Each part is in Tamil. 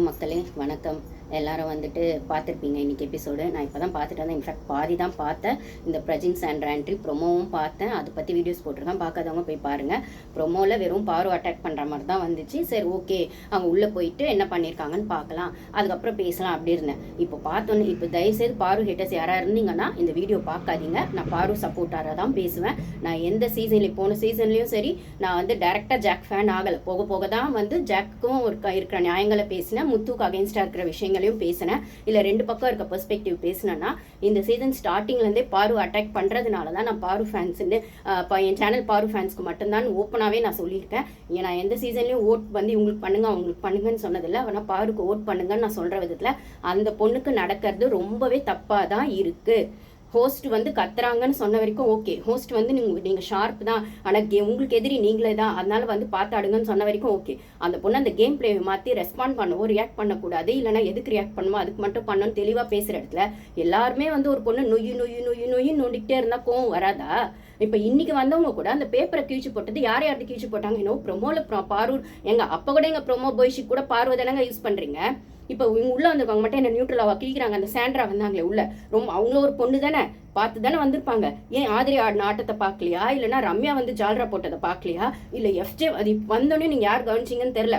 மக்களே வணக்கம். எல்லாரும் வந்துட்டு பார்த்துருப்பீங்க இன்னைக்கு எபிசோடு நான் இப்போ தான் பார்த்துட்டு வந்தேன். இன்ஃபேக்ட் பாதி தான் பார்த்தேன். இந்த பிரஜின்ஸ் அண்ட் ஆண்ட்ரி ப்ரொமோவும் பார்த்தேன். அதை பற்றி வீடியோஸ் போட்டிருக்கேன். பார்க்காதவங்க போய் பாருங்கள் ப்ரொமோவில் வெறும் பாரு அட்டாக் பண்ணுற மாதிரி தான் வந்துச்சு. சரி ஓகே அவங்க உள்ளே போயிட்டு என்ன பண்ணியிருக்காங்கன்னு பார்க்கலாம். அதுக்கப்புறம் பேசலாம் அப்படி இருந்தேன். இப்போ பார்த்தோன்னே இப்போ தயவுசெய்து பாரு ஹேட்டர்ஸ் யாராக இருந்தீங்கன்னா இந்த வீடியோ பார்க்காதீங்க. நான் பாரு சப்போர்ட்டாராக தான் பேசுவேன். நான் எந்த சீசன்லேயும் போன சீசன்லேயும் சரி நான் வந்து டேரெக்டாக ஜாக் ஃபேன் ஆகலை. போக போக தான் வந்து ஜாக்குக்கும் ஒரு க- இருக்கிற நியாயங்களை பேசினேன். முத்துக்கு அகேன்ஸ்டாக இருக்கிற விஷயங்கள் விஷயங்களையும் பேசினேன். இல்லை ரெண்டு பக்கம் இருக்க பெர்ஸ்பெக்டிவ் பேசினேன்னா இந்த சீசன் ஸ்டார்டிங்லேருந்தே பாரு அட்டாக் பண்ணுறதுனால தான் நான் பாரு ஃபேன்ஸுன்னு என் சேனல் பாரு ஃபேன்ஸ்க்கு மட்டும்தான் ஓப்பனாகவே நான் சொல்லியிருக்கேன். ஏன்னா நான் எந்த சீசன்லேயும் ஓட் வந்து இவங்களுக்கு பண்ணுங்க அவங்களுக்கு பண்ணுங்கன்னு சொன்னதில்லை. ஆனால் பாருக்கு ஓட் பண்ணுங்கன்னு நான் சொல்கிற விதத்தில் அந்த பொண்ணுக்கு நடக்கிறது ரொம்பவே தப்பாக தான் இருக்குது ஹோஸ்ட் வந்து கத்துறாங்கன்னு சொன்ன வரைக்கும் ஓகே ஹோஸ்ட் வந்து நீங்கள் நீங்கள் ஷார்ப் தான். ஆனால் கே உங்களுக்கு எதிரி நீங்களே தான். அதனால வந்து பார்த்தாடுங்கன்னு சொன்ன வரைக்கும் ஓகே அந்த பொண்ணு அந்த கேம் பிளே மாற்றி ரெஸ்பாண்ட் பண்ணவோ ரியாக்ட் பண்ணக்கூடாது. இல்லைன்னா எதுக்கு ரியாக்ட் பண்ணுமோ? அதுக்கு மட்டும் பண்ணணும் தெளிவாக பேசுகிற இடத்துல எல்லாருமே வந்து ஒரு பொண்ணு நொய் நொய் நொய் நொய் நோண்டிக்கிட்டே இருந்தால் கோவம் வராதா? இப்போ இன்னைக்கு வந்தவங்க கூட அந்த பேப்பரை கீழ்ச்சி போட்டது யார் யாருக்கு கீழ்ச்சி போட்டாங்க? இன்னும் ப்ரொமோல பாரூர். எங்கள் அப்போ கூட எங்கள் ப்ரொமோ பாய்ஷிக் கூட பார்வதானங்க யூஸ் பண்ணுறீங்க இப்போ இவங்க உள்ள வந்திருக்கவங்க மட்டும் என்ன நியூட்ரலாக கிழிக்கிறாங்க. அந்த சாண்ட்ரா வந்தாங்களே உள்ள. ரொம்ப அவங்களும் ஒரு பொண்ணு தானே? பார்த்து தானே வந்திருப்பாங்க. ஏன் ஆதிரி ஆடின ஆட்டத்தை பார்க்கலையா? இல்லைன்னா ரம்யா வந்து ஜால்ரா போட்டதை பார்க்கலையா? இல்லை எஃப்ஜே அது வந்தோடனே நீங்கள் யார் கவனிச்சிங்கன்னு தெரில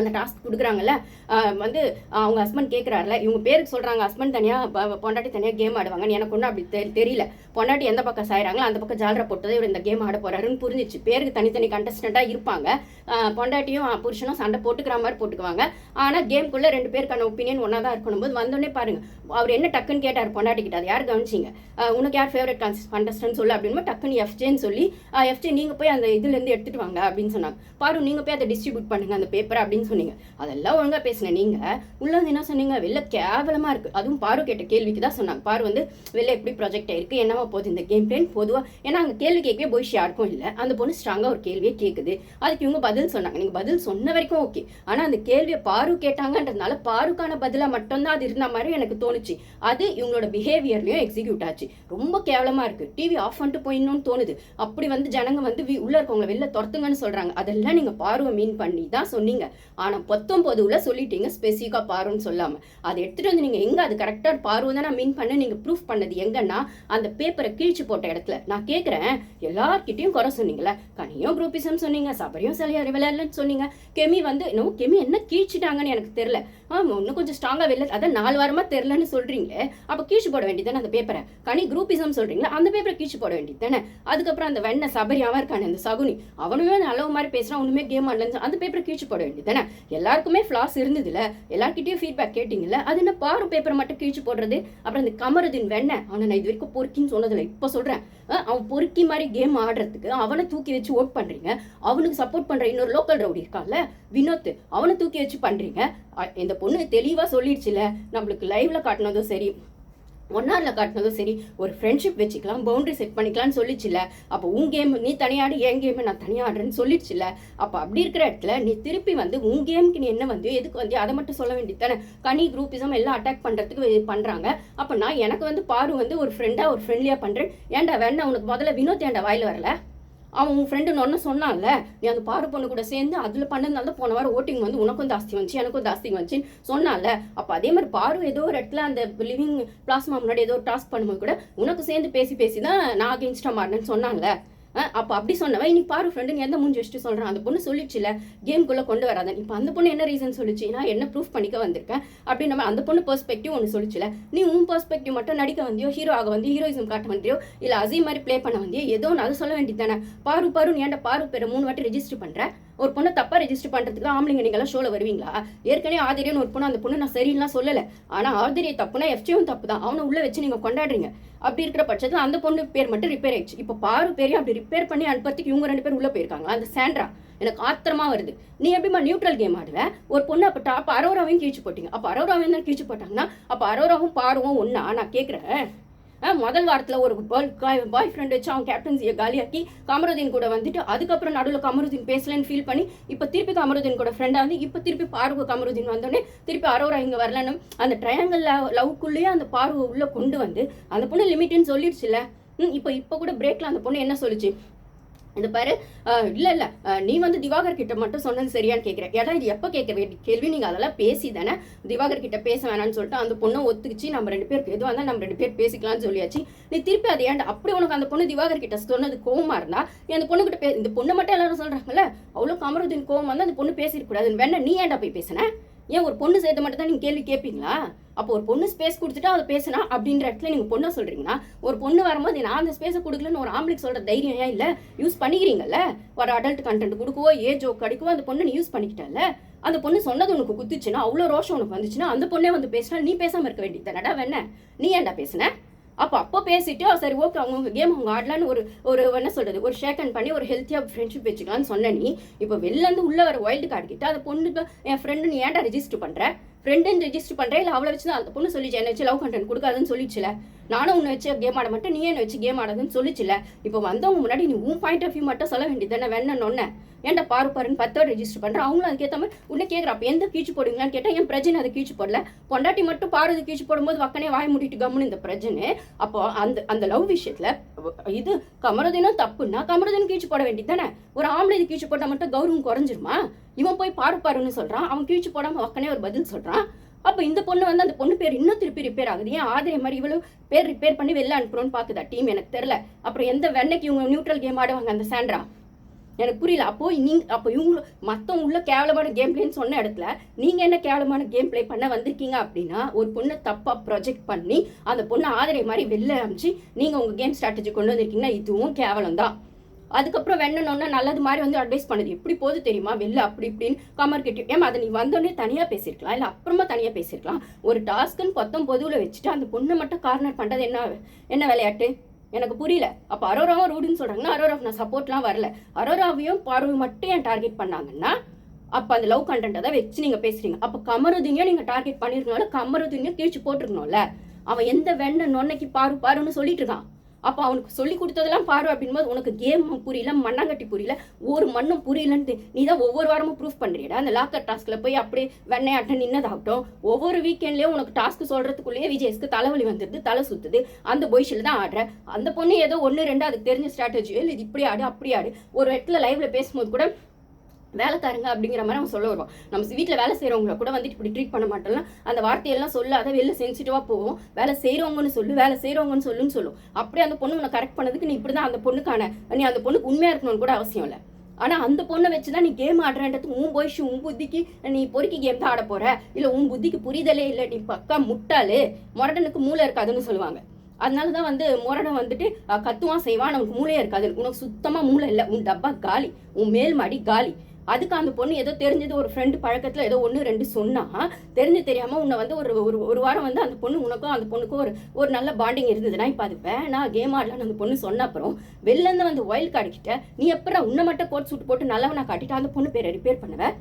அந்த டாஸ்க் கொடுக்குறாங்கல்ல வந்து அவங்க ஹஸ்பண்ட் கேட்குறாருல இவங்க பேருக்கு சொல்கிறாங்க ஹஸ்பண்ட் தனியாக பொண்டாட்டி தனியாக கேம் ஆடுவாங்க. எனக்கு ஒன்றும் அப்படி தெரி தெரியல. பொண்டாட்டி எந்த பக்கம் சாயிறாங்களோ அந்த பக்கம் ஜாலரை போட்டதே இவர் இந்த கேம் ஆட போறாருன்னு புரிஞ்சிச்சு. பேருக்கு தனித்தனி கண்டஸ்டண்ட்டாக இருப்பாங்க. பொண்டாட்டியும் புருஷனும் சண்டை போட்டுக்கிற மாதிரி போட்டுக்குவாங்க. ஆனால் கேம்குள்ளே ரெண்டு பேருக்கான ஒப்பீனியன் ஒன்றா தான் இருக்கணும் போது வந்தோடனே பாருங்கள் அவர் என்ன டக்குன்னு கேட்டார் பொண்டாட்டி கிட்ட அது யார் கவனிச்சிங்க? உனக்கு யார் ஃபேவரட் கண்டஸ்டன்ட் சொல்லு அப்படின்னு டக்குன்னு எஃப்ஜேன்னு சொல்லி எஃப்ஜே நீங்கள் போய் அந்த இதுலேருந்து எடுத்துட்டு வாங்க அப்படின்னு சொன்னாங்க. பாரு நீங்கள் போய் அதை டிஸ்ட்ரிபியூட் பண்ணுங்கள் அந்த பேப்பர் அப்படின்னு சொன்னீங்க. அதெல்லாம் ஒழுங்கா பேசின நீங்க உள்ள வந்து என்ன சொன்னீங்க? வெளில கேவலமா இருக்கு. அதுவும் பாரு கேட்ட கேள்விக்கு தான் சொன்னாங்க. பாரு வந்து வெளில எப்படி ப்ராஜெக்ட் ஆயிருக்கு என்னவா போகுது? இந்த கேம் பிளேன் பொதுவாக ஏன்னா அங்கே கேள்வி கேட்கவே போய் யாருக்கும் இல்லை. அந்த பொண்ணு ஸ்ட்ராங்காக ஒரு கேள்வியே கேட்குது அதுக்கு இவங்க பதில் சொன்னாங்க. நீங்க பதில் சொன்ன வரைக்கும் ஓகே ஆனா அந்த கேள்வியை பாரு கேட்டாங்கன்றதுனால பாருக்கான பதிலாக மட்டும்தான் அது இருந்த மாதிரி எனக்கு தோணுச்சு. அது இவங்களோட பிஹேவியர்லயும் எக்ஸிக்யூட் ஆச்சு. ரொம்ப கேவலமா இருக்கு. டிவி ஆஃப் பண்ணிட்டு போயிடணும்னு தோணுது. அப்படி வந்து ஜனங்க வந்து வி- உள்ள இருக்கவங்க வெளில துரத்துங்கன்னு சொல்றாங்க. அதெல்லாம் நீங்க பார்வை மீன் பண்ணி தான் சொன்னீங்க. ஆனால் பத்தொன்பது உள்ள சொல்லிட்டீங்க ஸ்பெசிஃபிக்காக பாருன்னு சொல்லாமல் அதை எடுத்துகிட்டு வந்து நீங்கள் எங்கே அது கரெக்டாக பார்வை தான் நான் மீன் பண்ண நீங்கள் ப்ரூஃப் பண்ணது எங்கன்னா அந்த பேப்பரை கிழிச்சு போட்ட இடத்துல. நான் கேட்குறேன் எல்லார்கிட்டையும் குறை சொன்னீங்களே கனியும் குரூப்பிசம் சொன்னீங்க சபரியும் சிலையா விளையாடலன்னு சொன்னீங்க. கெமி வந்து இன்னும் கெமி என்ன கீழ்ச்சிட்டாங்கன்னு எனக்கு தெரியல. ஆமாம் இன்னும் கொஞ்சம் ஸ்ட்ராங்காக வெளில அதான் நாலு வாரமாக தெரிலன்னு சொல்கிறீங்க அப்போ கீழ்ச்சி போட வேண்டியதானே அந்த பேப்பரை கனி குரூப்பிசம் சொல்கிறீங்களா அந்த பேப்பரை கீழ்ச்சி போட வேண்டியது தானே அதுக்கப்புறம் அந்த வெண்ண சபரியாவாக இருக்கானே அந்த சகுனி. அவனுமே அளவு மாதிரி பேசுகிறான் ஒன்றுமே கேம் ஆடலன்னு அந்த பேப்பரை கீழ்ச்சி போட வேண்டியது தானே எல்லாருக்குமே இருந்தது இருந்ததுல. எல்லாருக்கிட்டையும் ஃபீட்பேக் கேட்டிங்கல்ல அது என்ன பாரு பேப்பரை மட்டும் கீழ்ச்சி போடுறது? அப்புறம் இந்த கமருதின் வெண்ணை. அவனை நான் இது வரைக்கும் பொறுக்கின்னு சொன்னதில்லை இப்போ சொல்கிறேன் அவன் பொறுக்கி மாதிரி கேம் ஆடுறதுக்கு அவனை தூக்கி வச்சு ஓட் பண்ணுறீங்க அவனுக்கு சப்போர்ட் பண்ணுற இன்னொரு லோக்கல் ரவுடி இருக்கான்ல வினோத் அவனை தூக்கி வச்சு பண்ணுறீங்க இந்த பொண்ணு தெளிவாக சொல்லிடுச்சுல நம்மளுக்கு லைவ்ல காட்டினதும் சரி ஒன் ஹவரில் காட்டினதும் சரி ஒரு ஃப்ரெண்ட்ஷிப் வச்சுக்கலாம் பவுண்டரி செட் பண்ணிக்கலாம்னு சொல்லிச்சுல அப்போ உன் கேம் நீ தனியாடு என் கேம் நான் தனியாக ஆடுறேன்னு சொல்லிடுச்சுல. அப்போ அப்படி இருக்கிற இடத்துல நீ திருப்பி வந்து உன் கேமுக்கு நீ என்ன வந்து எதுக்கு வந்து அதை மட்டும் சொல்ல வேண்டியது தானே கனி குரூப்பிசம் எல்லாம் அட்டாக் பண்ணுறதுக்கு பண்ணுறாங்க அப்போ நான் எனக்கு வந்து பாரு வந்து ஒரு ஃப்ரெண்டாக ஒரு ஃப்ரெண்ட்லியாக பண்ணுறேன் ஏன்டா வேணா உனக்கு முதல்ல வினோத் ஏன்டா வாயில் வரல? அவன் உன் ஃப்ரெண்டு ஒன்று சொன்னான்ல நீ அந்த பாரு பொண்ணு கூட சேர்ந்து அதில் பண்ணதுனால தான் போன வாரம் ஓட்டிங் வந்து உனக்கும் ஜாஸ்தி வந்துச்சு எனக்கும் ஜாஸ்தி வந்துச்சுன்னு சொன்னான்ல. அப்போ அதே மாதிரி பாரு ஏதோ ஒரு இடத்துல அந்த லிவிங் பிளாஸ்மா முன்னாடி ஏதோ ஒரு டாஸ்க் பண்ணும்போது கூட உனக்கு சேர்ந்து பேசி பேசி தான் நான் அகேன்ஸ்டாக மாறினேன்னு சொன்னான்ல. அப்போ அப்படி சொன்னவன் இன்னைக்கு பாரு ஃப்ரெண்டு நீ எந்த மூஞ்சி வச்சுட்டு சொல்கிறான் அந்த பொண்ணு சொல்லிச்சுல கேம்குள்ளே கொண்டு வராத. இப்போ அந்த பொண்ணு என்ன ரீசன் சொல்லிச்சு? நான் என்ன ப்ரூஃப் பண்ணிக்க வந்திருக்கேன்? அப்படின்னு நம்ம அந்த பொண்ணு பெர்ஸ்பெக்டிவ் ஒன்று சொல்லிச்சுல நீ உன் பெர்ஸ்பெக்டிவ் மட்டும் நடிக்க வந்தியோ ஹீரோ ஆக வந்து ஹீரோயிசம் காட்ட வந்தியோ இல்லை அசீம் மாதிரி ப்ளே பண்ண வந்தியோ ஏதோ ஒன்று அதை சொல்ல வேண்டியது தானே? பாரு பாரு நீ ஏன்டா பாரு பேரை மூணு வாட்டி ரெஜிஸ்டர் பண்ணுறேன் ஒரு பொண்ணை தப்பா ரெஜிஸ்டர் பண்றதுக்கு ஆம்பளைங்க நீங்களாம் ஷோல வருவீங்களா? ஏற்கனவே ஆதிரியன்னு ஒரு பொண்ணு அந்த பொண்ணு நான் சரியில்லாம் சொல்லல. ஆனா ஆதிரிய தப்புனா எஃப்ஜியும் தப்பு தான் அவனை உள்ள வச்சு நீங்க கொண்டாடுறீங்க. அப்படி இருக்கிற பட்சத்தில் அந்த பொண்ணு பேர் மட்டும் ரிப்பேர் ஆயிடுச்சு. இப்போ பாரு பேரையும் அப்படி ரிப்பேர் பண்ணி அனுப்புறதுக்கு இவங்க ரெண்டு பேர் உள்ள போயிருக்காங்களா அந்த சாண்ட்ரா எனக்கு ஆத்திரமா வருது. நீ எப்படிமா நியூட்ரல் கேம் ஆடுவ? ஒரு பொண்ணு அப்போ டாப் அரோராவையும் கீழ்ச்சி போட்டீங்க. அப்போ அரோராவையும் தான் கீழ்ச்சி போட்டாங்கன்னா அப்போ அரோராவும் பாருவும் ஒன்றா நான் கேட்குறேன் முதல் வாரத்தில் ஒரு பாய் ஃப்ரெண்ட் வச்சு அவன் கேப்டன்சியை காலியாக்கி கமருதீன் கூட வந்துட்டு அதுக்கப்புறம் நடுவில் கமருதீன் பேசலன்னு ஃபீல் பண்ணி இப்போ திருப்பி கமருதீன் கூட ஃப்ரெண்டாக வந்து இப்போ திருப்பி பார்வை கமருதீன் வந்தோடனே திருப்பி அரோரா இங்கே வரலன்னு அந்த ட்ரையாங்கல் லவ்க்குள்ளேயே அந்த பார்வை உள்ளே கொண்டு வந்து அந்த பொண்ணு லிமிட்டுன்னு சொல்லிடுச்சுல்ல ம் இப்போ இப்போ கூட பிரேக்கில் அந்த பொண்ணு என்ன சொல்லுச்சு? இது பாரு இல்லை இல்ல. இல்ல நீ வந்து திவாகர் கிட்ட மட்டும் சொன்னது சரியான்னு கேட்குறேன் ஏன்னா இது எப்ப கேட்க வேண்டிய கேள்வி நீங்க அதெல்லாம் பேசி தானே திவாகர் கிட்ட பேச வேணாம்னு சொல்லிட்டு அந்த பொண்ணை ஒத்துக்கிச்சு. நம்ம ரெண்டு பேருக்கு எதுவாக இருந்தால் நம்ம ரெண்டு பேர் பேசிக்கலாம்னு சொல்லியாச்சு. நீ திருப்பி அதை ஏன்டா? அப்படி உனக்கு அந்த பொண்ணு திவாகர் கிட்ட சொன்னது கோவமா இருந்தா நீ அந்த பொண்ணு கிட்ட பே இந்த பொண்ணு மட்டும் எல்லாரும் சொல்றாங்கல்ல அவ்வளவு கமருதீன் கோவம் வந்து அந்த பொண்ணு பேசிருக்கூடாதுன்னு வேணா நீ ஏன்டா போய் பேசுன? ஏன் ஒரு பொண்ணு சேர்த்து மட்டும் தான் நீங்கள் கேள்வி கேட்பீங்களா அப்போ ஒரு பொண்ணு ஸ்பேஸ் கொடுத்துட்டு அதை பேசினா அப்படின்ற இடத்துல நீங்கள் பொண்ணை சொல்கிறீங்கன்னா ஒரு பொண்ணு வரும்போது நான் அந்த ஸ்பேஸை கொடுக்கலன்னு ஒரு ஆம்பளைக்கு சொல்கிற தைரியம் ஏன் இல்லை? யூஸ் பண்ணிக்கிறீங்கல்ல? ஒரு அடல்ட் கண்டென்ட் கொடுக்கவோ ஏஜோ கிடைக்கவோ அந்த பொண்ணை நீ யூஸ் பண்ணிக்கிட்டல அந்த பொண்ணு சொன்னது உனக்கு குத்துச்சுன்னா அவ்வளோ ரோஷம் உனக்கு வந்துச்சுன்னா அந்த பொண்ணே வந்து பேசினா நீ பேசாமல் இருக்க வேண்டியது தானடா வேண நீ ஏன்டா பேசுன? அப்போ அப்போ பேசிட்டு சரி ஓகே அவங்க கேம் அவங்க ஆடலான்னு ஒரு ஒரு என்ன சொல்றது ஒரு ஷேக் அண்ட் பண்ணி ஒரு ஹெல்த்தியாக ஃப்ரெண்ட்ஷிப் வச்சுக்கலாம்னு சொன்ன நீ இப்போ வெளிலேருந்து உள்ள வர வைல்டு கார்டு கிட்ட அந்த பொண்ணுக்கு என் ஃப்ரெண்டு நீ ஏன்டா ரெஜிஸ்டர் பண்ணுற ஃப்ரெண்டுன்னு ரெஜிஸ்டர் பண்றேன். இல்லை அவளை வச்சு தான் அந்த பொண்ணு சொல்லிச்சு என்ன வச்சு லவ் கண்டென்ட் கொடுக்காதுன்னு சொல்லிச்சுல. நானும் உன்னை வச்சு கேம் ஆட மாட்டேன் நீ என்ன வச்சு கேம் ஆடாதுன்னு சொல்லிச்சுல. இப்போ வந்தவங்க முன்னாடி நீ உன் பாயிண்ட் ஆஃப் வியூ மட்டும் சொல்ல வேண்டியது தானே வேணும் ஒன்ன ஏன்டா பாரு பாருன்னு பத்தோட ரெஜிஸ்டர் பண்ணுறேன் அவங்களும் அதுக்கேற்ற மாதிரி உன்னை கேட்குற அப்போ எந்த கீச்சு போடுவீங்களான்னு கேட்டால் என் பிரஜனை அதை கீச்சு போடல. பொண்டாட்டி மட்டும் பாரு அது கீச்சு போடும்போது வக்கனே வாய் மூடிட்டு கம்முன்னு இந்த பிரஜனை அப்போ அந்த அந்த லவ் விஷயத்தில் இது கமரதினம் தப்புன்னா கமரதினம் கீழ்ச்சி போட வேண்டியது தானே? ஒரு ஆம்பளை இது கீழ்ச்சி போட்டால் மட்டும் கௌரவம் குறைஞ்சிருமா? இவன் போய் பாடுப்பாருன்னு பாருன்னு அவன் கீழ்ச்சி போடாமல் வக்கனே ஒரு பதில் சொல்கிறான் அப்போ இந்த பொண்ணு வந்து அந்த பொண்ணு பேர் இன்னும் திருப்பி ரிப்பேர் ஆகுது. ஏன் ஆதரே மாதிரி இவ்வளோ பேர் ரிப்பேர் பண்ணி வெளில அனுப்புறோன்னு பார்க்குதா? டீம் எனக்கு தெரியல. அப்புறம் எந்த வெண்ணைக்கு இவங்க நியூட்ரல் கேம் ஆடுவாங்க அந்த சாண்ட்ரா? எனக்கு புரியல. அப்போ நீங்க அப்போ இவங்க மத்தவங்க உள்ள கேவலமான கேம் பிளேன்னு சொன்ன இடத்துல நீங்க என்ன கேவலமான கேம் ப்ளே பண்ண வந்திருக்கீங்க அப்படின்னா ஒரு பொண்ணை தப்பா ப்ரொஜெக்ட் பண்ணி அந்த பொண்ணை ஆதரவு மாதிரி வெளில அமிச்சு நீங்க உங்க கேம் ஸ்ட்ராட்டஜி கொண்டு வந்திருக்கீங்கன்னா இதுவும் கேவலம் தான் அதுக்கப்புறம் வேணும்னு நல்லது மாதிரி வந்து அட்வைஸ் பண்ணுது. எப்படி போகுது தெரியுமா? வெளில அப்படி இப்படின்னு கமர் கிட்ட ஏமா அதை நீ வந்தோடனே தனியாக பேசியிருக்கலாம் இல்லை அப்புறமா தனியாக பேசியிருக்கலாம் ஒரு டாஸ்க்குன்னு கொத்தம் பொதுவில் வச்சுட்டு அந்த பொண்ணை மட்டும் கார்னர் பண்ணுறது என்ன என்ன விளையாட்டு? எனக்கு புரியல. அப்போ அரோராவும் ரூடுன்னு சொல்கிறாங்கன்னா அரோராவுக்கு நான் சப்போர்ட்லாம் வரல. அரோராவையும் பார்வை மட்டும் ஏன் டார்கெட் பண்ணாங்கன்னா அப்போ அந்த லவ் கண்டென்ட்டை தான் வச்சு நீங்கள் பேசுறீங்க. அப்போ கமருதினியும் நீங்கள் டார்கெட் பண்ணியிருக்கனால கமருதினியும் கீழ்ச்சி போட்டிருக்கணும்ல. அவன் எந்த வெண்ண நொன்னைக்கு பாரு பாருன்னு சொல்லிட்டு இருக்கான். அப்போ அவனுக்கு சொல்லி கொடுத்ததெல்லாம் பாரு அப்படின்போது உனக்கு கேம் புரியல மண்ணாங்கட்டி புரியல ஒரு மண்ணும் புரியலன்ட்டு நீ தான் ஒவ்வொரு வாரமும் ப்ரூஃப் பண்ணுறியடா அந்த லாக்கர் டாஸ்கில் போய் அப்படியே வெண்ணையாட்ட நின்னதாகட்டும் ஒவ்வொரு வீக்கெண்ட்லேயும் உனக்கு டாஸ்க் சொல்கிறதுக்குள்ளேயே விஜய்ஸ்க்கு தலைவலி வந்துடுது தலை சுற்றுது அந்த பொய்ஷில் தான் ஆடுற. அந்த பொண்ணு ஏதோ ஒன்று ரெண்டு அதுக்கு தெரிஞ்ச ஸ்ட்ராட்டஜியோ இல்லை இது இப்படி ஆடு அப்படி ஆடு. ஒரு இடத்துல லைவ்ல பேசும்போது கூட வேலைக்காரங்க அப்படிங்கிற மாதிரி அவன் சொல்ல வருவோம். நம்ம வீட்டில் வேலை செய்கிறவங்கள கூட வந்துட்டு இப்படி ட்ரீட் பண்ண மாட்டோம்னா அந்த வார்த்தையெல்லாம் சொல்லாத வெளில சென்சிட்டிவாக போவோம் வேலை செய்கிறவங்கன்னு சொல்லு வேலை செய்கிறவங்கன்னு சொல்லுன்னு சொல்லும். அப்படியே அந்த பொண்ணு உன்னை கரெக்ட் பண்ணதுக்கு நீ இப்படி தான் அந்த பொண்ணுக்கான நீ அந்த பொண்ணுக்கு உண்மையாக இருக்கணும்னு கூட அவசியம் இல்லை. ஆனால் அந்த பொண்ணை வச்சு தான் நீ கேம் ஆடுறன்றது உன் போய்ஷு உன் புத்திக்கு நீ பொறுக்கி கேம் தான் ஆட போகிற இல்லை உன் புத்திக்கு புரிதலே இல்லை நீ பக்கா முட்டாளு. முரடனுக்கு மூளை இருக்காதுன்னு சொல்லுவாங்க. அதனால தான் வந்து முரடன் வந்துட்டு கத்துவான் செய்வான் உனக்கு மூளையே இருக்காது. உனக்கு சுத்தமாக மூளை இல்லை. உன் டப்பா காலி. உன் மேல் மாடி காலி. அதுக்கு அந்த பொண்ணு ஏதோ தெரிஞ்சது ஒரு ஃப்ரெண்டு பழக்கத்தில் ஏதோ ஒன்று ரெண்டு சொன்னா தெரிஞ்சு தெரியாமல் உன்னை வந்து ஒரு ஒரு ஒரு வாரம் வந்து அந்த பொண்ணு உனக்கும் அந்த பொண்ணுக்கும் ஒரு ஒரு நல்ல பாண்டிங் இருந்ததுன்னா இப்போ அது வேணா கேம் ஆடலான்னு அந்த பொண்ணு சொன்ன அப்புறம் வெளிலேருந்து வந்து ஒயில் கார்டு கிட்ட நீ எப்பறம் உன்னை மட்டும் கோட் சூட் போட்டு நல்லவனா காட்டிட்டு அந்த பொண்ணு பேர் ரிப்பேர் பண்ணுவேன்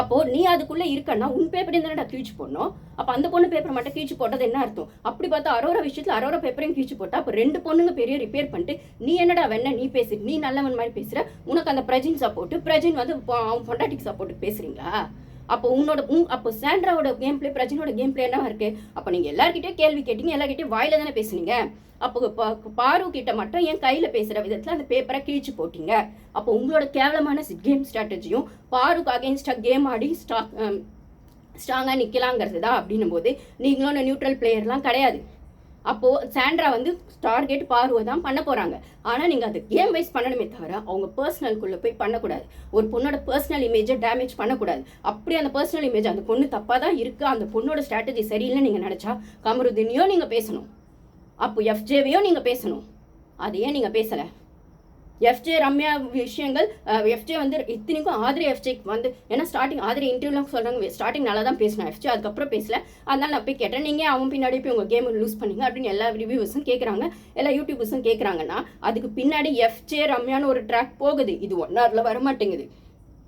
அப்போ நீ அதுக்குள்ள இருக்கன்னா உன் பேப்பர் தானடா கீழ்ச்சி போடணும். அப்போ அந்த பொண்ணு பேப்பர் மட்டும் கீழ்ச்சி போட்டது என்ன அர்த்தம்? அப்படி பார்த்தா அரோரா விஷயத்துல அரோரா பேப்பரையும் கீழ்ச்சி போட்டா அப்போ ரெண்டு பொண்ணுங்க பெரிய ரிப்பேர் பண்ணிட்டு நீ என்னடா வேணா நீ பேசு. நீ நல்லவன் மாதிரி பேசுற. உனக்கு அந்த பிரஜின் சப்போர்ட் பிரஜின் வந்து அவன் பொண்டாட்டிக்கு சப்போர்ட் பேசுறீங்களா? அப்போ உன்னோட உன் அப்போ சாண்ட்ராவோட கேம் பிளே பிரஜினோட கேம் பிளே என்னவா இருக்கு? அப்போ நீங்க எல்லார்கிட்டயும் கேள்வி கேட்டீங்க எல்லார்கிட்டயும் வாயில தானே பேசுனீங்க. அப்போ பாரு கிட்ட மட்டும் என் கையில பேசுற விதத்துல அந்த பேப்பரை கிழிச்சு போட்டீங்க. அப்போ உங்களோட கேவலமான கேம் ஸ்ட்ராட்டஜியும் பாருக்கு அகேன்ஸ்டா கேம் ஆடி ஸ்டாக் ஸ்ட்ராங்காக நிற்கலாங்கிறது தான் அப்படின்னும் போது நீங்களும் நியூட்ரல் பிளேயர்லாம் கிடையாது. அப்போ சாண்ட்ரா வந்து டார்கெட் பார்வை தான் பண்ண போறாங்க. ஆனா நீங்க அது கேம் வைஸ் பண்ணணுமே தவிர அவங்க பர்சனல்குள்ள போய் பண்ணக்கூடாது. ஒரு பொண்ணோட பர்சனல் இமேஜை டேமேஜ் பண்ணக்கூடாது. அப்படி அந்த பர்சனல் இமேஜ் அந்த பொண்ணு தப்பா தான் இருக்கு அந்த பொண்ணோட ஸ்ட்ராட்டஜி சரியில்லைன்னு நீங்க நினைச்சா கமருதினியோ நீங்க பேசணும். அப்போ எஃப்ஜேவியோ நீங்க பேசணும். அதையே நீங்க பேசலை. எஃப்ஜே ரம்யா விஷயங்கள் எஃப்ஜே வந்து இத்தனைக்கும் ஆதிரி எஃப்ஜேக்கு வந்து ஏன்னா ஸ்டார்டிங் ஆதிரி இன்டர்வியூலாம் சொல்கிறாங்க ஸ்டார்டிங் நல்லா தான் பேசினேன் எஃப்ஜே அதுக்கப்புறம் பேசல. அதனால நான் போய் கேட்டேன் நீங்கள் அவன் பின்னாடி போய் உங்கள் கேம் லூஸ் பண்ணீங்க அப்படின்னு எல்லா ரிவ்யூவர்ஸும் கேட்குறாங்க எல்லா யூடியூபர்ஸும் கேட்குறாங்கன்னா அதுக்கு பின்னாடி எஃப்ஜே ரம்யான்னு ஒரு ட்ராக் போகுது. இது ஒன் ஹவரில் வர மாட்டேங்குது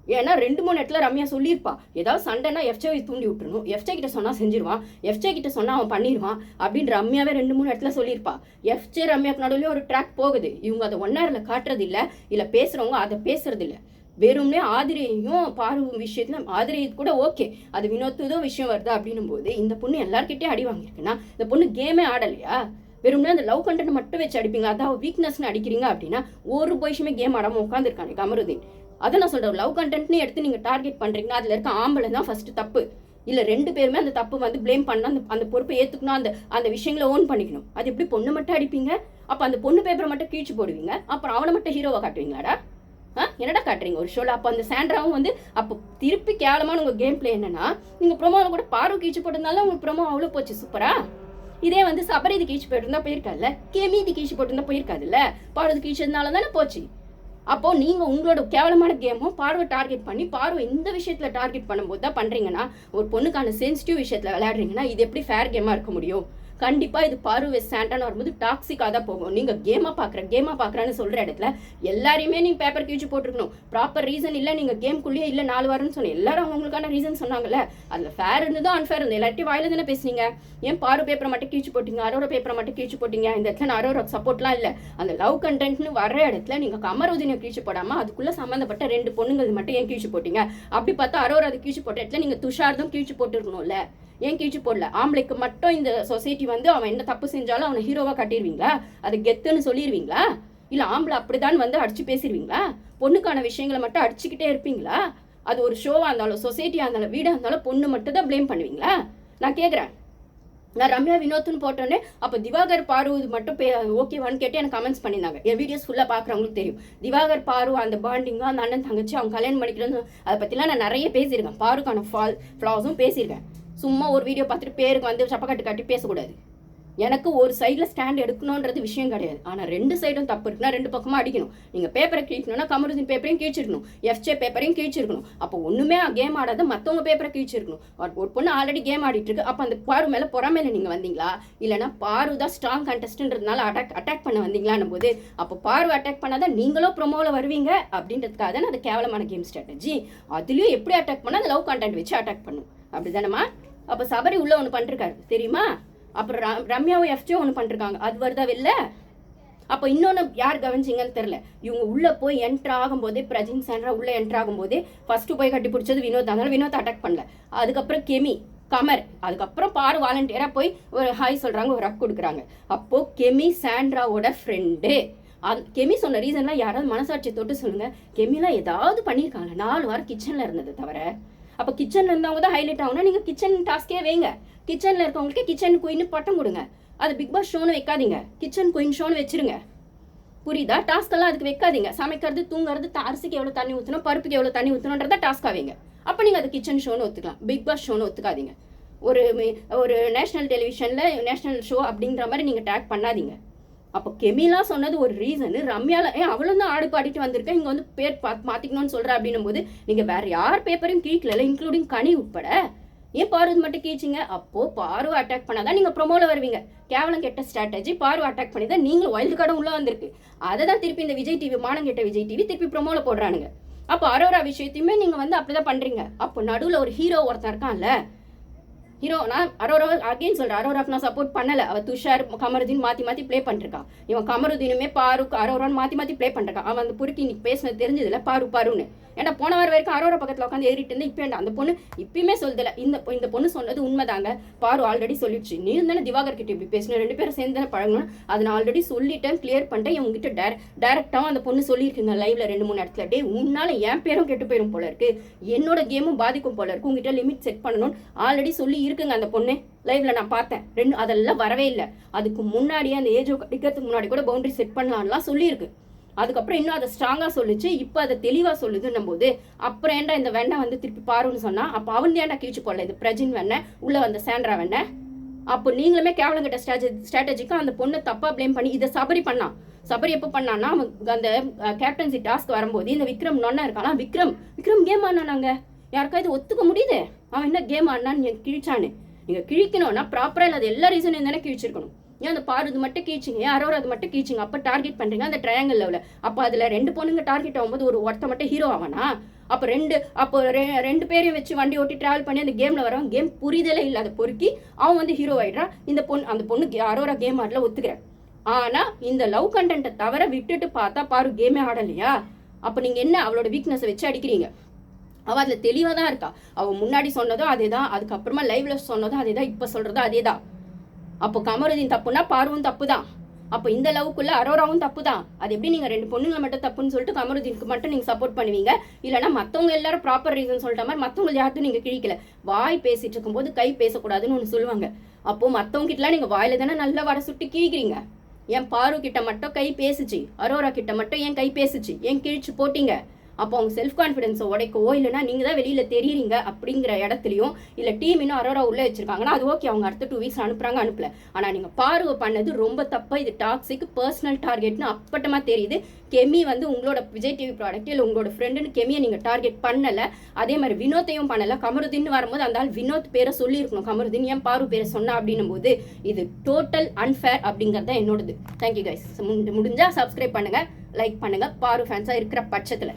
ஏன்னா ரெண்டு மூணு இடத்துல ரம்யா சொல்லியிருப்பா. ஏதாவது சண்டைனா எஃப்ஜே தூண்டி விட்டுருணும் எஃப்ஜே கிட்ட சொன்னா செஞ்சிருவான். எஃப்ஜே கிட்ட சொன்னா அவன் பண்ணிடுவான் அப்படின்னு ரம்யாவே ரெண்டு மூணு இடத்துல சொல்லியிருப்பா. எஃப்ஜே ரம்யாக்கு நடுவில் ஒரு ட்ராக் போகுது. இவங்க அதை ஒன் ஹவர்ல காட்டுறது இல்லை இல்லை பேசுறவங்க அதை பேசுறது இல்லை வெறும்னே ஆதிரியையும் பார்வும் விஷயத்துல ஆதிரி கூட ஓகே அது வினோத்துதோ விஷயம் வருதா அப்படின்னும் போது இந்த பொண்ணு எல்லார்கிட்டயும் அடி வாங்கியிருக்குன்னா இந்த பொண்ணு கேமே ஆடலையா? வெறும்னே அந்த லவ் கண்டென்ட் மட்டும் வச்சு அடிப்பீங்க. அதாவது வீக்னஸ்னு அடிக்கிறீங்க அப்படின்னா ஒரு பொய்ஷுமே கேம் ஆடாம உட்காந்துருக்கானே கமருதீன். அதை நான் சொல்கிறேன் லவ் கண்டென்ட்னு எடுத்து நீங்கள் டார்கெட் பண்ணுறீங்கன்னா அதில் இருக்க ஆம்பளை தான் ஃபஸ்ட்டு தப்பு. இல்லை ரெண்டு பேருமே அந்த தப்பு வந்து ப்ளேம் பண்ண அந்த அந்த பொறுப்பை ஏற்றுக்கணும் அந்த அந்த விஷயங்களை ஓன் பண்ணிக்கணும். அது எப்படி பொண்ணு மட்டும் அடிப்பீங்க? அப்போ அந்த பொண்ணு பேப்பரை மட்டும் கீழ்ச்சி போடுவீங்க. அப்புறம் அவனை மட்டும் ஹீரோவை காட்டுவீங்களாடா? ஆ? என்னடா காட்டுறீங்க? ஒரு ஷோவில் அப்போ அந்த சாண்ட்ராவும் வந்து அப்போ திருப்பி கேவலமான உங்கள் கேம் பிளே என்னன்னா நீங்கள் ப்ரோமோவில் கூட பார்வை கீழ்ச்சி போட்டிருந்தாலும் உங்களுக்கு ப்ரோமோ அவ்வளோ போச்சு. சூப்பரா இதே வந்து சபரி இது கீழ்ச்சி போட்டிருந்தா போயிருக்காதுல்ல? கேமி இது கீழ்ச்சி போட்டிருந்தா போயிருக்காதுல்ல? பார்வை கீழ்ச்சதுனால தானே போச்சு. அப்போ நீங்க உங்களோட கேவலமான கேமும் பார்வை டார்கெட் பண்ணி பார்வை இந்த விஷயத்துல டார்கெட் பண்ணும்போது தான் பண்றீங்கன்னா ஒரு பொண்ணுக்கான சென்சிட்டிவ் விஷயத்துல விளையாடுறீங்கன்னா இது எப்படி ஃபேர் கேமா இருக்க முடியும்? கண்டிப்பாக இது பார்வை சாண்டான வரும்போது டாக்ஸிக்காக தான் போகும். நீங்கள் கேமாக பார்க்குற கேமாக பார்க்குறான்னு சொல்கிற இடத்துல எல்லாரையுமே நீங்கள் பேப்பர் கிழிச்சு போட்டிருக்கணும். ப்ராப்பர் ரீசன் இல்லை நீங்கள் கேம்குள்ளேயே இல்லை நாலு வாரம்னு சொன்னேன் எல்லாரும் அவங்களுக்கான ரீசன் சொன்னாங்கல்ல. அதில் ஃபேர் தான் அன்ஃபேர் இருந்தது எல்லாத்தையும் வாயில தானே பேசுனீங்க? ஏன் பாரு பேப்பரை மட்டும் கிழிச்சு போட்டீங்க? அரோரா பேப்பரை மட்டும் கிழிச்சு போட்டீங்க? இந்த இடத்துல நான் அரோரா சப்போர்ட்லாம் இல்லை. அந்த லவ் கண்டென்ட்னு வர இடத்துல நீங்கள் கமருதினை கிழிச்சு போடாமல் அதுக்குள்ளே சம்மந்தப்பட்ட ரெண்டு பொண்ணுங்கள் மட்டும் ஏன் கிழிச்சு போட்டீங்க? அப்படி பார்த்தா அரோர் அது கிழிச்சு போட்ட இடத்துல நீங்கள் துஷார்தும் கிழிச்சு போட்டுருக்கணும்ல. ஏன் கீழ்ச்சி போடல? ஆம்பளைக்கு மட்டும் இந்த சொசைட்டி வந்து அவன் என்ன தப்பு செஞ்சாலும் அவனை ஹீரோவா காட்டிடுவீங்களா? அது கெத்துன்னு சொல்லிடுவீங்களா? இல்ல ஆம்பளை அப்படிதான் வந்து அடிச்சு பேசிடுவீங்களா? பொண்ணுக்கான விஷயங்களை மட்டும் அடிச்சுக்கிட்டே இருப்பீங்களா? அது ஒரு ஷோவா இருந்தாலும் சொசைட்டியா இருந்தாலும் வீடா இருந்தாலும் பொண்ணு மட்டும் தான் ப்ளேம் பண்ணுவீங்களா? நான் கேக்குறேன். நான் ரம்யா வினோத்னு போட்டோன்னே அப்போ திவாகர் பாரு இது மட்டும் பே ஓகேவான்னு கேட்டு எனக்கு கமெண்ட்ஸ் பண்ணியிருந்தாங்க. என் வீடியோஸ் ஃபுல்லாக பார்க்குறவங்களுக்கு தெரியும். திவாகர் பாரு அந்த பாண்டிங்கும் அந்த அண்ணன் தங்கச்சி அவங்க கல்யாணம் பண்ணிக்கிறது அதை பற்றிலாம் நான் நிறைய பேசியிருக்கேன். பாருக்கான ஃபால் ஃப்ளாஸும் பேசியிருக்கேன். சும்மா ஒரு வீடியோ பார்த்துட்டு பேருக்கு வந்து சப்பக்கட்டு காட்டி பேசக்கூடாது. எனக்கு ஒரு சைடில் ஸ்டாண்ட் எடுக்கணுன்றது விஷயம் கிடையாது. ஆனால் ரெண்டு சைடும் தப்பு இருக்குன்னா ரெண்டு பக்கமாக அடிக்கணும். நீங்கள் பேப்பரை கிழிக்கணும்னா கமருதின் பேப்பரையும் கிழிச்சிருக்கணும் எஃப்ஜே பேப்பரையும் கிழிச்சிருக்கணும் அப்போ ஒன்றுமே கேம் ஆடாத மற்றவங்க பேப்பரை கிழிச்சிருக்கணும் ஒரு- ஒரு பொண்ணு ஆல்ரெடி கேம் ஆடிட்டு இருக்கு. அப்போ அந்த பாரு மேலே பொறாமையில் நீங்கள் வந்தீங்களா? இல்லைனா பாரு தான் ஸ்ட்ராங் கண்டஸ்ட்ன்றதுனால அட்டாக் அட்டாக் பண்ண வந்தீங்களான்னும் போது அப்போ பாரு அட்டாக் பண்ணாதான் நீங்களும் ப்ரோமோவில் வருவீங்க அப்படின்றதுக்காக தான் அது கேவலமான கேம் ஸ்ட்ராட்டஜி அதுலேயும் எப்படி அட்டாக் பண்ணால் அந்த லவ் கண்டென்ட் வச்சு அட்டாக் பண்ணும். அப்படிதானம்மா? அப்போ சபரி உள்ள ஒன்று பண்ணிருக்காரு. தெரியுமா? அப்புறம் ரம்யாவும் எஃப்ஜே ஒன்று பண்ணிருக்காங்க. அது வருதா வெளில? அப்போ இன்னொன்று யார் கவனிச்சிங்கன்னு தெரில இவங்க உள்ளே போய் என்ட்ரு ஆகும்போதே பிரஜின் சாண்ட்ரா உள்ளே என்ட்ரு ஆகும்போதே ஃபர்ஸ்ட் போய் கட்டி பிடிச்சது வினோத் அதனால வினோத் அட்டாக் பண்ணல. அதுக்கப்புறம் கெமி கமர் அதுக்கப்புறம் பாரு வாலண்டியராக போய் ஒரு ஹாய் சொல்கிறாங்க ஒரு ரக் கொடுக்குறாங்க. அப்போது கெமி சாண்ட்ராவோட ஃப்ரெண்டு அந் கெமி சொன்ன ரீசன்லாம் யாராவது மனசாட்சி தொட்டு சொல்லுங்க. கெமிலாம் ஏதாவது பண்ணியிருக்காங்க நாலு வாரம் கிச்சனில் இருந்தது தவிர. அப்போ கிச்சன் இருந்தவங்க தான் ஹைலைட் ஆகுனா நீங்கள் கிச்சன் டாஸ்கே வைங்க. கிச்சனில் இருக்கவங்களுக்கு கிச்சன் குயின்னு பட்டம் கொடுங்க. அது பிக் பாஸ் ஷோன்னு வைக்காதீங்க. கிச்சன் குயின் ஷோன்னு வச்சிருங்க. புரியுதா? டாஸ்க் எல்லாம் அதுக்கு வைக்காதீங்க. சமைக்கிறது தூங்குறது அரிசிக்கு எவ்வளோ தண்ணி ஊற்றணும் பருப்புக்கு எவ்வளோ தண்ணி ஊற்றணுன்றத டாஸ்க்காக வைங்க. அப்போ நீங்கள் அது கிச்சன் ஷோன்னு ஒத்துக்கலாம். பிக் பாஸ் ஷோன்னு ஒத்துக்காதீங்க. ஒரு ஒரு நேஷனல் டெலிவிஷனில் நேஷனல் ஷோ அப்படின்ற மாதிரி நீங்கள் டேக் பண்ணாதீங்க. அப்போ கெமிலாம் சொன்னது ஒரு ரீசனு ரம்யால ஏன் அவளும் தான் ஆடு பாடிட்டு வந்திருக்கேன் இங்கே வந்து பேர் பா மாற்றிக்கணும்னு சொல்கிறா அப்படின்னும் போது நீங்கள் வேற யார் பேப்பரையும் கீழ்க்கல இன்க்ளூடிங் கனி உட்பட? ஏன் பார்வதி மட்டும் கீச்சிங்க? அப்போது பார்வை அட்டாக் பண்ணாதான் நீங்கள் ப்ரொமோவில் வருவீங்க. கேவலம் கெட்ட ஸ்ட்ராட்டஜி பார்வை அட்டாக் பண்ணி தான் நீங்களும் வைல்டு கார்டும் உள்ளே வந்திருக்கு. அதை தான் திருப்பி இந்த விஜய் டிவி மானம் கெட்ட விஜய் டிவி திருப்பி ப்ரொமோவில் போடுறானுங்க. அப்போ அரோரா விஷயத்தையுமே நீங்கள் வந்து அப்படி தான் பண்ணுறீங்க அப்போ நடுவில் ஒரு ஹீரோ ஒருத்தர் இருக்கான்ல ஹீரோ நான் அரோரா அகைன் சொல்றேன். அரோராக்கு நான் சப்போர்ட் பண்ணல. அவள் துஷார் கமருதீன் மாத்தி மாத்தி ப்ளே பண்ணிருக்கான் இவன் கமருதீனுமே பாரு அரோரான்னு மாத்தி மாத்தி ப்ளே பண்ணிருக்கான் அவன் அந்த பொறுக்கி இன்னைக்கு பேசினது தெரிஞ்சதுல பாரு பாருன்னு. ஏன்னா போன வாரம் வரைக்கும் அரோரா பக்கத்தில் உட்காந்து ஏறிட்டு இருந்து இப்போ அந்த பொண்ணு? இப்பயுமே சொல்லல இந்த இந்த பொண்ணு சொன்னது உண்மைதாங்க. பாரு ஆல்ரெடி சொல்லிடுச்சு. நீ தானே திவாகர் கிட்ட இப்படி பேசணும் ரெண்டு பேரும் சேர்ந்து தானே பழகணும் அதை நான் ஆல்ரெடி சொல்லிட்டேன் கிளியர் பண்ணிட்டேன். இவங்ககிட்ட டேர டேரக்டாகவும் அந்த பொண்ணு சொல்லியிருக்குங்க லைவ்ல ரெண்டு மூணு இடத்துல. டே உன்னால என் பேரும் கெட்டு போயிடும் போல இருக்கு. என்னோட கேமும் பாதிக்கும் போல இருக்கு. உங்ககிட்ட லிமிட் செட் பண்ணணும் ஆல்ரெடி சொல்லி இருக்குங்க அந்த பொண்ணு. லைவ்ல நான் பார்த்தேன். ரெண்டு அதெல்லாம் வரவே இல்லை. அதுக்கு முன்னாடியே அந்த ஏஜ் அடிக்கிறதுக்கு முன்னாடி கூட பவுண்டரி செட் பண்ணலாம்லாம் சொல்லியிருக்கு. அதுக்கப்புறம் இன்னும் அதை ஸ்ட்ராங்காக சொல்லுச்சு. இப்போ அதை தெளிவாக சொல்லுதுன்னும் போது அப்புறம் ஏன்டா இந்த வெண்ணை வந்து திருப்பி பாருன்னு சொன்னால் அப்போ அவன் ஏன்டா கீழ்ச்சி போடல? இது பிரஜின் வெண்ணை உள்ளே வந்த சாண்ட்ரா வெண்ணை. அப்போ நீங்களுமே கேவலம் கிட்ட ஸ்ட்ராட்டஜி ஸ்ட்ராட்டஜிக்கு அந்த பொண்ணை தப்பாக ப்ளேம் பண்ணி இதை சபரி பண்ணான். சபரி எப்போ பண்ணான்னா அவன் அந்த கேப்டன்சி டாஸ்க் வரும்போது இந்த விக்ரம் நொன்னா இருக்கானா? விக்ரம் விக்ரம் கேம் ஆனானாங்க யாருக்காவது ஒத்துக்க முடியுது? அவன் என்ன கேம் ஆடினான்னு நீங்க கிழிச்சான்னு நீங்க கிழிக்கணும்னா ப்ராப்பராக இல்லாத எல்லா ரீசனும் தானே கிழிச்சிருக்கணும். ஏன் அந்த பாடுறது இது மட்டும் கீச்சிங்க? ஏன் அரோரா அது மட்டும் கீச்சிங்க? அப்போ டார்கெட் பண்ணுறீங்க அந்த ட்ரையாங்கல் லெவலில் அப்போ அதில் ரெண்டு பொண்ணுங்க டார்கெட் ஆகும்போது ஒரு ஒருத்த மட்டும் ஹீரோ ஆவானா? அப்போ ரெண்டு அப்போ ரெ- ரெண்டு பேரையும் வச்சு வண்டி ஓட்டி ட்ராவல் பண்ணி அந்த கேமில் வரவன் கேம் புரிதலே இல்லாத பொறுக்கி அவன் வந்து ஹீரோ ஆகிடுறான் இந்த பொண்ணு அந்த பொண்ணு அரோரா கேம் ஆடல ஒத்துக்கிறேன் ஆனால் இந்த லவ் கண்டென்ட்டை தவிர விட்டுட்டு பார்த்தா பாரு கேமே ஆடலையா? அப்போ நீங்கள் என்ன அவளோட வீக்னஸை வச்சு அடிக்கிறீங்க? அவள் அதில் தெளிவாக தான் இருக்கா. அவள் முன்னாடி சொன்னதும் அதே தான் அதுக்கப்புறமா லைவ்ல சொன்னதும் அதே தான் இப்போ சொல்றதும் அதே தான் அப்போ கமருதீன் தப்புனா பார்வும் தப்பு தான் அப்போ இந்த லவ்க்குள்ள அரோராவும் தப்பு தான் அது எப்படி நீங்கள் ரெண்டு பொண்ணுங்களை மட்டும் தப்புன்னு சொல்லிட்டு கமருதீனுக்கு மட்டும் நீங்கள் சப்போர்ட் பண்ணுவீங்க? இல்லைனா மற்றவங்க எல்லாரும் ப்ராப்பர் ரீசன் சொல்லிட்ட மாதிரி மற்றவங்க யாருக்கும் நீங்கள் கிழிக்கல. வாய் பேசிட்டு இருக்கும்போது கை பேசக்கூடாதுன்னு ஒன்று சொல்லுவாங்க. அப்போ மத்தவங்க கிட்டலாம் நீங்க வாயில தானே நல்லா வடை சுட்டி கிழிக்கிறீங்க. ஏன் பாரு கிட்ட மட்டும் கை பேசுச்சு? அரோரா கிட்ட மட்டும் ஏன் கை பேசுச்சு? ஏன் கிழிச்சு போட்டீங்க? அப்போ அவங்க செல்ஃப் கான்ஃபிடன்ஸை உடைக்கவோ இல்லைன்னா நீங்கள் தான் வெளியில் தெரியுறீங்க அப்படிங்கிற இடத்துலையும் இல்லை டீம் இன்னும் அரோரா உள்ளே வச்சிருக்காங்கன்னா அது ஓகே அவங்க அடுத்த டூ வீக்ஸ் அனுப்புறாங்க அனுப்பல. ஆனால் நீங்கள் பார்வை பண்ணது ரொம்ப தப்பாக இது டாக்ஸிக் பர்சனல் டார்கெட்னு அப்பட்டமாக தெரியுது. கெமி வந்து உங்களோட விஜய் டிவி ப்ராடக்ட் இல்லை உங்களோட ஃப்ரெண்டுன்னு கெமியை நீங்கள் டார்கெட் பண்ணலை. அதே மாதிரி வினோத்தையும் பண்ணலை. கமருதீன் வரும்போது அந்த ஆள் வினோத் பேரை சொல்லியிருக்கணும். கமருதீன் ஏன் பாரு பேரை சொன்னா அப்படின்னும் போது இது டோட்டல் அன்ஃபேர் அப்படிங்கிறது தான் என்னோடது. தேங்க்யூ கைஸ் முடிஞ்சால் சப்ஸ்கிரைப் பண்ணுங்கள் லைக் பண்ணுங்கள் பாரு ஃபேன்ஸாக இருக்கிற பட்சத்தில்.